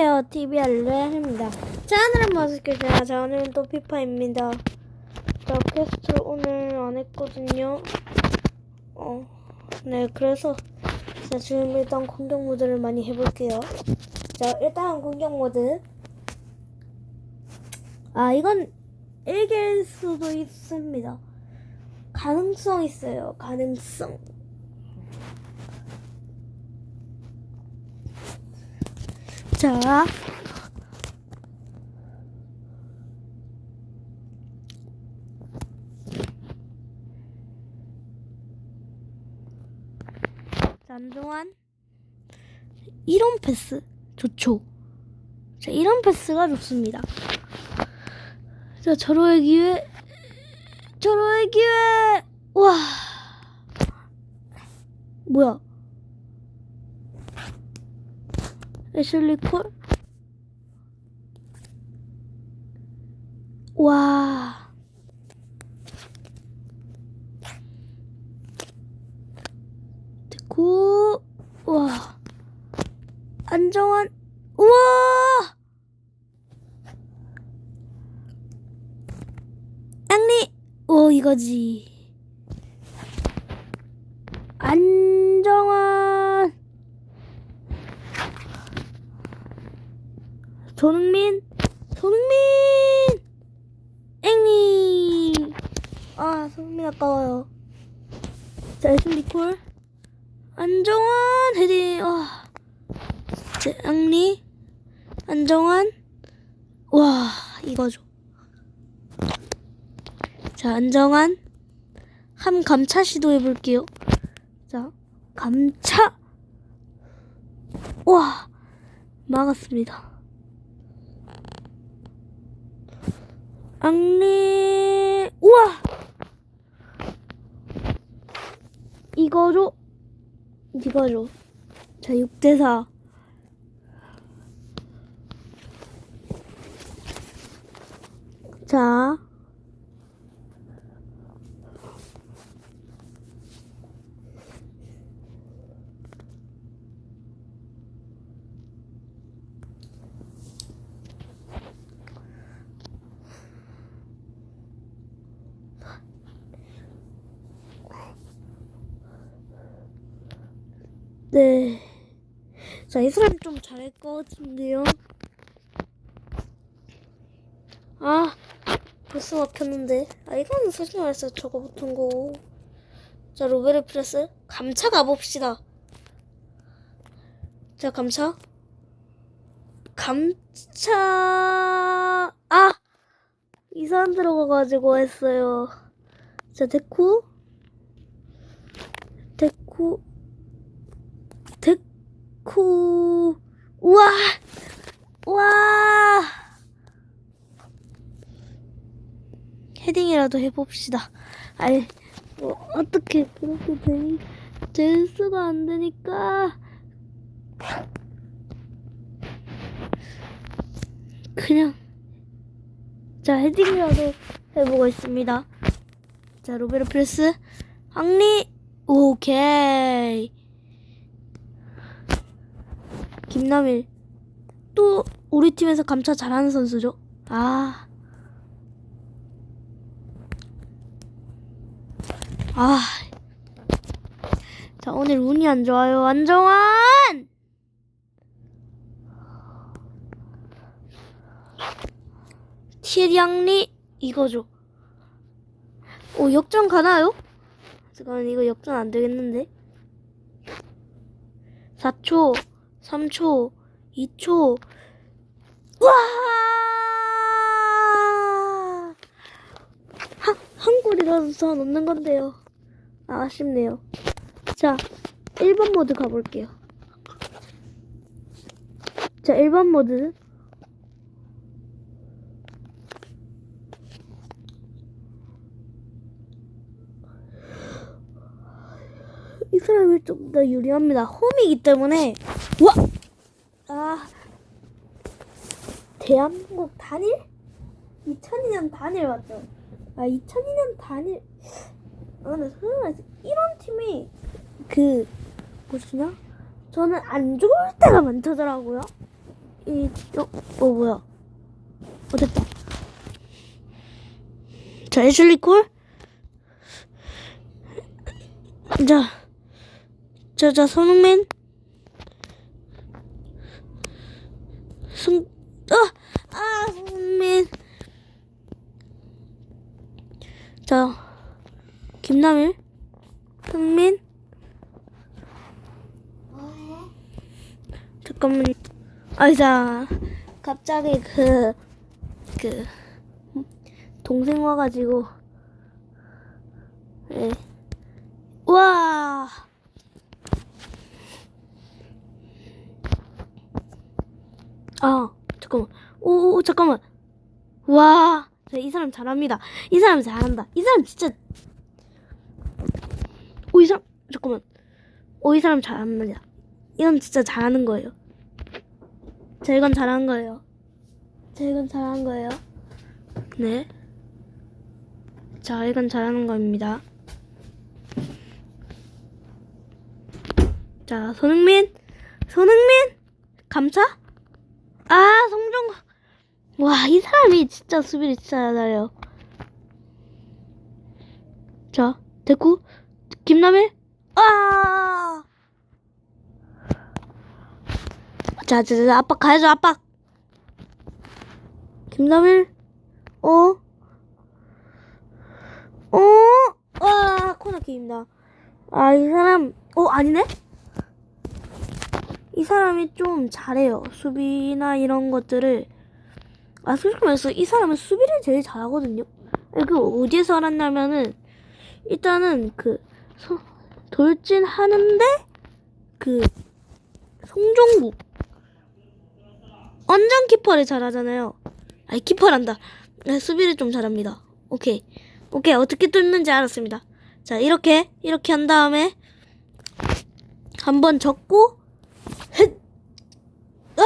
안녕하세요. TV 알레입니다. 자, 하늘은 머스켓이야. 자, 오늘은 또 피파입니다. 자, 퀘스트를 오늘 안 했거든요. 어, 네, 그래서 자, 지금 일단 공격 모드를 많이 해볼게요. 자, 일단 공격 모드. 아, 이건 일개일 수도 있습니다. 가능성 있어요. 가능성. 자, 안정환 이런 패스 좋죠. 자, 이런 패스가 좋습니다. 자, 절호의 기회, 절호의 기회, 와, 뭐야? 애슐리 콜? 와. 됐고, 와. 안정환, 우와! 양리, 오, 이거지. 안정환. 손흥민, 손흥민, 앵리. 아, 손흥민 아까워요. 자, 애슐리 콜. 안정환, 헤딩, 아. 자, 앵리, 안정환. 와, 이거죠. 자, 안정환. 한 감차 시도해 볼게요. 자, 감차. 와, 막았습니다. 앙리 우와! 이거죠 이거죠 자 6대4 자 네. 자, 이 사람 좀 잘할 것 같은데요. 아, 벌써 막혔는데. 아, 이거는 솔직히 말해서 저거 붙은 거. 자, 로베르 프레스. 감차 가봅시다. 자, 감차. 감차. 아! 이상 들어가가지고 했어요. 자, 데쿠. 데쿠. 데쿠 우와 우와. 헤딩이라도 해봅시다. 아니 뭐 어떻게 그렇게 되, 될 수가 안 되니까. 그냥 자 헤딩이라도 해보겠습니다. 자 로베르 프레스 항리 오케이 김남일 또 우리 팀에서 감차 잘하는 선수죠. 아. 아. 자, 오늘 운이 안 좋아요. 안정환! 티에리앙리 이거죠. 오, 역전 가나요? 잠깐 이거 역전 안 되겠는데. 4초 3초, 2초. 와! 한, 한 골이라도 더 넣는 건데요. 아, 아쉽네요. 자, 1번 모드 가볼게요. 자, 1번 모드. 이 사람이 좀 더 유리합니다. 홈이기 때문에 와! 아 대한민국 단일? 2002년 단일 맞죠? 아 2002년 단일 아 근데 말해서 이런 팀이 그 뭐지냐? 저는 안 좋을 때가 많더라고요. 이, 어, 어, 뭐야. 어, 됐다. 자, 애슐리 콜. 자, 자, 자, 손흥민. 승, 어, 아, 손흥민. 자, 김남일. 승민. 잠깐만. 아, 자, 갑자기 그, 그, 동생 와가지고, 예. 와! 아, 잠깐만. 오, 오, 잠깐만. 와, 자, 이 사람 잘합니다. 이 사람 잘한다. 이 사람 진짜. 오, 이 사람, 잠깐만. 오, 이 사람 잘합니다. 이건 진짜 잘하는 거예요. 자, 이건 잘한 거예요. 자, 이건 잘한 거예요. 네. 자, 이건 잘하는 겁니다. 자, 손흥민. 손흥민. 감차? 아, 송정국. 와, 이 사람이 진짜 수비를 진짜 잘해요. 자, 대구. 김남일. 아! 자, 자, 자, 압박 가야죠, 압박. 김남일. 어? 어? 아, 코너킥입니다. 아, 이 사람, 어, 아니네? 이 사람이 좀 잘해요. 수비나 이런 것들을. 아, 솔직히 말해서 이 사람은 수비를 제일 잘하거든요. 그, 어디에서 알았냐면은, 일단은 그, 소- 돌진하는데, 그, 송종국. 완전 키퍼를 잘하잖아요. 아니, 키퍼란다. 네, 수비를 좀 잘합니다. 오케이. 오케이. 어떻게 뚫는지 알았습니다. 자, 이렇게, 이렇게 한 다음에, 한번 접고, 헷! 와!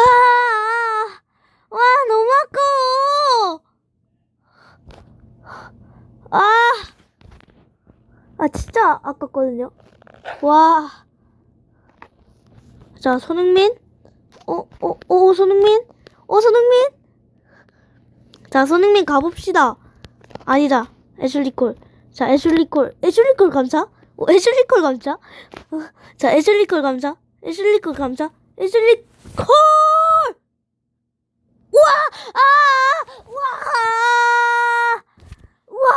와, 너무 아까워! 아! 아, 진짜 아깝거든요. 와. 자, 손흥민. 어, 어, 어, 손흥민? 어, 손흥민? 자, 손흥민 가봅시다. 아니다. 애슐리 콜. 자, 애슐리 콜. 애슐리 콜 감사? 어, 애슐리 콜 감사? 어, 자, 애슐리 콜 감사? 애슐리 콜 감사? 애슐리 콜! 우와! 아! 우와! 우와!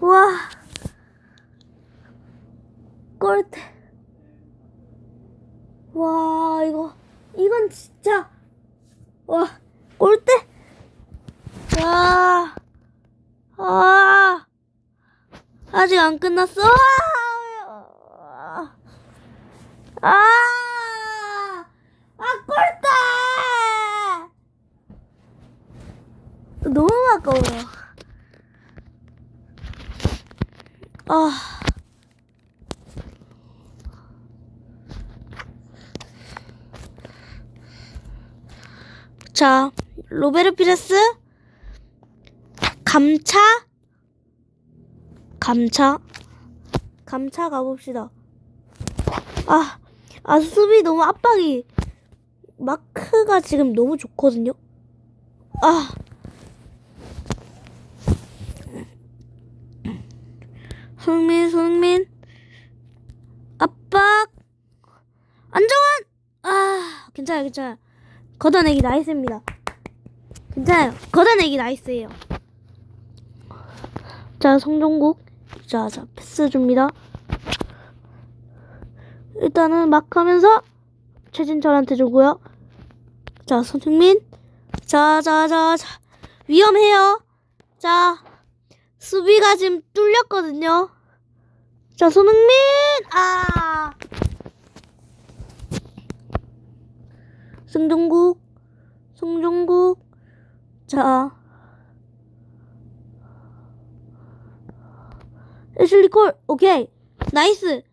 우와! 꼴대. 와, 이거, 이건 진짜, 와, 꼴대. 와, 아, 아직 안 끝났어. 아, 아, 아, 꼴대. 너무 아까워요. 아. 자, 로베르 피레스 감차 감차 감차 가봅시다. 아, 아 수비 너무 압박이 마크가 지금 너무 좋거든요. 아. 손흥민, 손흥민. 압박. 안정환. 아, 괜찮아요, 괜찮아요. 걷어내기 나이스입니다. 괜찮아요. 걷어내기 나이스예요. 자, 성종국. 자, 자, 패스 줍니다. 일단은 막 하면서 최진철한테 주고요. 자, 손흥민. 자, 자, 자, 자. 위험해요. 자, 수비가 지금 뚫렸거든요. 자, 손흥민. 아. 승종국, 송종국, 자, 애슐리 콜, 오케이, 나이스,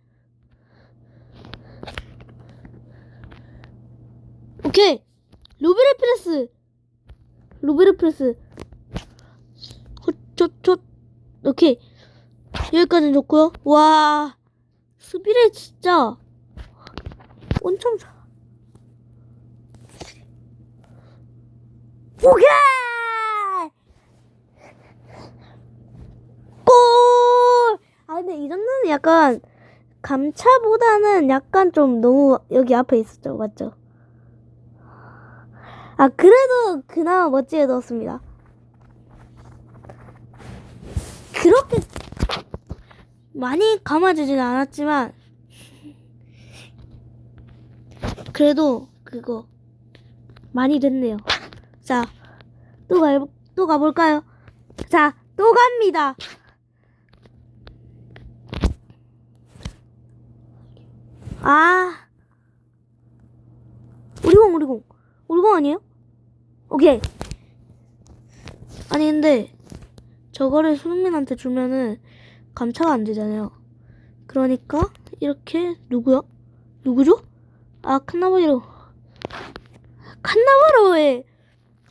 오케이, 로베르 프레스, 로베르 프레스, 첫, 오케이, 여기까지는 좋고요. 와, 수비를 진짜 엄청 잘. 오케이! 골! 아, 근데 이 정도는 약간 감차보다는 약간 좀 너무 여기 앞에 있었죠. 맞죠? 아, 그래도 그나마 멋지게 넣었습니다. 그렇게 많이 감아주진 않았지만, 그래도 그거 많이 됐네요. 자, 또 가, 또 가볼까요? 자, 또 갑니다. 아, 우리공, 우리공. 우리공 아니에요? 오케이. 아니, 근데, 저거를 손흥민한테 주면은 감차가 안 되잖아요. 그러니까, 이렇게, 누구야? 누구죠? 아, 칸나바로. 칸나바로의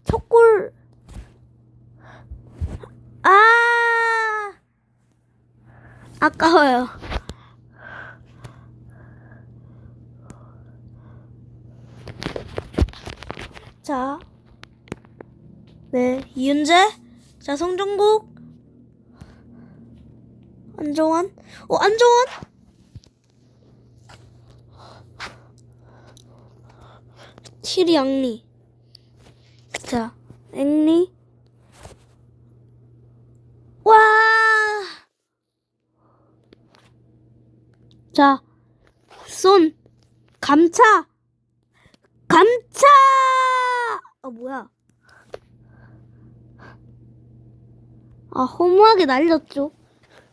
첫 골. 아! 아까워요. 자. 네, 이윤재. 자, 성종국. 안정환. 어, 안정환? 칠이 양리. 자, 앵리. 와! 자, 손. 감차. 감차! 아, 뭐야. 아, 허무하게 날렸죠.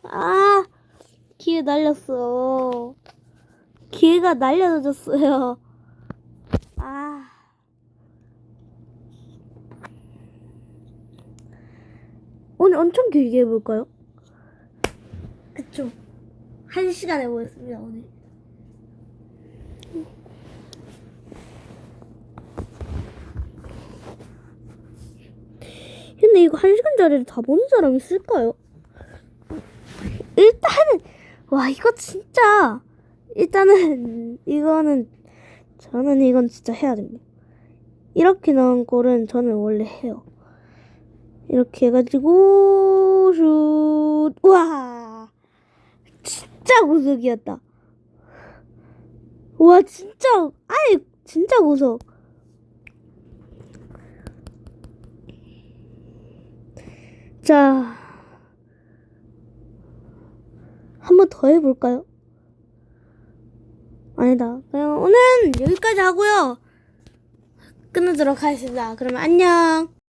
아, 기회 날렸어. 기회가 날려졌어요. 아. 오늘 엄청 길게 해볼까요? 그쵸. 한 시간 해보겠습니다, 오늘. 근데 이거 한 시간짜리를 다 보는 사람 있을까요? 일단은, 와, 이거 진짜, 일단은, 이거는, 저는 이건 진짜 해야 됩니다. 이렇게 나온 골은 저는 원래 해요. 이렇게 해가지고, 슛, 와, 진짜 고속이었다. 와, 진짜, 아예, 진짜 고 속. 자, 한번 더 해볼까요? 아니다. 그냥 오늘 여기까지 하고요. 끊도록 하겠습니다. 그러면 안녕.